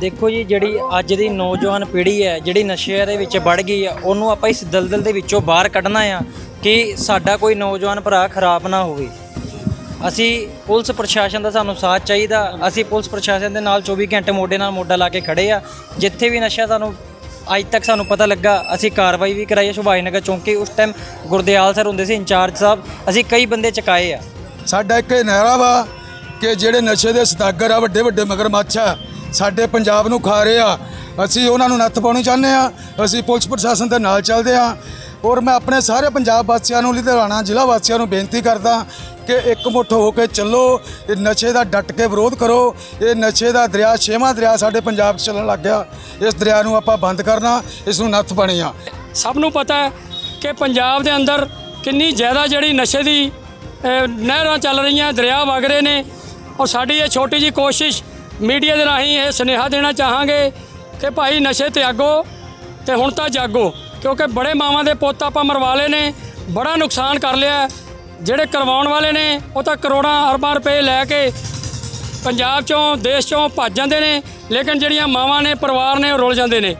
ਦੇਖੋ ਜੀ, ਜਿਹੜੀ ਅੱਜ ਦੀ ਨੌਜਵਾਨ ਪੀੜ੍ਹੀ ਹੈ, ਜਿਹੜੀ ਨਸ਼ਿਆਂ ਦੇ ਵਿੱਚ ਵੜ ਗਈ ਆ ਉਹਨੂੰ ਆਪਾਂ ਇਸ ਦਲਦਲ ਦੇ ਵਿੱਚੋਂ ਬਾਹਰ ਕੱਢਣਾ ਆ ਕਿ ਸਾਡਾ ਕੋਈ ਨੌਜਵਾਨ ਭਰਾ ਖਰਾਬ ਨਾ ਹੋਵੇ। ਅਸੀਂ ਪੁਲਿਸ ਪ੍ਰਸ਼ਾਸਨ ਦਾ ਸਾਨੂੰ ਸਾਥ ਚਾਹੀਦਾ। ਅਸੀਂ ਪੁਲਿਸ ਪ੍ਰਸ਼ਾਸਨ ਦੇ ਨਾਲ 24 ਘੰਟੇ ਮੋਢੇ ਨਾਲ ਮੋਢਾ ਲਾ ਕੇ ਖੜੇ ਆ। ਜਿੱਥੇ ਵੀ ਨਸ਼ਾ ਸਾਨੂੰ ਅੱਜ ਤੱਕ ਸਾਨੂੰ ਪਤਾ ਲੱਗਾ, ਅਸੀਂ ਕਾਰਵਾਈ ਵੀ ਕਰਾਈ ਹੈ ਸੁਭਾਸ਼ ਨਗਰ ਚੌਂਕੀ ਉਸ ਟਾਈਮ ਗੁਰਦਿਆਲ ਸਰ ਹੁੰਦੇ ਸੀ, ਇੰਚਾਰਜ ਸਾਹਿਬ। ਅਸੀਂ ਕਈ ਬੰਦੇ ਚੁਕਾਏ ਆ। ਸਾਡਾ ਇੱਕ ਇਹ ਨਾਰਾ ਵਾ ਕਿ ਜਿਹੜੇ ਨਸ਼ੇ ਦੇ ਸਦਾਗਰ ਆ ਵੱਡੇ ਵੱਡੇ ਮਗਰਮੱਛ ਆ ਸਾਡੇ ਪੰਜਾਬ ਨੂੰ ਖਾ ਰਹੇ ਆ। ਅਸੀਂ ਉਹਨਾਂ ਨੂੰ ਨੱਥ ਪਾਉਣੀ ਚਾਹੁੰਦੇ ਆ। ਅਸੀਂ ਪੁਲਿਸ ਪ੍ਰਸ਼ਾਸਨ ਦੇ ਨਾਲ ਚੱਲਦੇ ਆ। ਔਰ ਮੈਂ ਆਪਣੇ ਸਾਰੇ ਪੰਜਾਬ ਵਾਸੀਆਂ ਨੂੰ ਲੁਧਿਆਣਾ ਜ਼ਿਲ੍ਹਾ ਵਾਸੀਆਂ ਨੂੰ ਬੇਨਤੀ ਕਰਦਾ ਕਿ ਇੱਕ ਮੁੱਠ ਹੋ ਕੇ ਚੱਲੋ। ਇਹ ਨਸ਼ੇ ਦਾ ਡਟ ਕੇ ਵਿਰੋਧ ਕਰੋ। ਇਹ ਨਸ਼ੇ ਦਾ ਦਰਿਆ ਛੇਵਾਂ ਦਰਿਆ ਸਾਡੇ ਪੰਜਾਬ 'ਚ ਚੱਲਣ ਲੱਗ ਗਿਆ। ਇਸ ਦਰਿਆ ਨੂੰ ਆਪਾਂ ਬੰਦ ਕਰਨਾ ਇਸ ਨੂੰ ਨੱਥ ਪਾਣੀ ਆ। ਸਭ ਨੂੰ ਪਤਾ ਹੈ ਕਿ ਪੰਜਾਬ ਦੇ ਅੰਦਰ ਕਿੰਨੀ ਜ਼ਿਆਦਾ ਜਿਹੜੀ ਨਸ਼ੇ ਦੀ ਅਹ, ਨਹਿਰਾਂ ਚੱਲ ਰਹੀਆਂ ਦਰਿਆ ਵਗ ਰਹੇ ਨੇ। ਔਰ ਸਾਡੀ ਇਹ ਛੋਟੀ ਜੀ ਕੋਸ਼ਿਸ਼ ਮੀਡੀਆ ਦੇ ਰਾਹੀਂ ਇਹ ਸੁਨੇਹਾ ਦੇਣਾ ਚਾਹਾਂਗੇ ਕਿ ਭਾਈ ਨਸ਼ੇ ਤਿਆਗੋ ਤੇ ਹੁਣ ਤਾਂ ਜਾਗੋ, ਕਿਉਂਕਿ ਬੜੇ ਮਾਵਾਂ ਦੇ ਪੁੱਤ ਆਪਾਂ ਮਰਵਾ ਲਏ ਨੇ, ਬੜਾ ਨੁਕਸਾਨ ਕਰ ਲਿਆ। ਜਿਹੜੇ ਕਰਵਾਉਣ ਵਾਲੇ ਨੇ, ਉਹ ਤਾਂ ਕਰੋੜਾਂ ਅਰਬਾਂ ਰੁਪਏ ਲੈ ਕੇ ਪੰਜਾਬ ਚੋਂ, ਦੇਸ਼ ਚੋਂ ਭੱਜ ਜਾਂਦੇ ਨੇ, ਲੇਕਿਨ ਜਿਹੜੀਆਂ ਮਾਵਾਂ ਨੇ, ਪਰਿਵਾਰ ਨੇ, ਉਹ ਰੁਲ ਜਾਂਦੇ ਨੇ।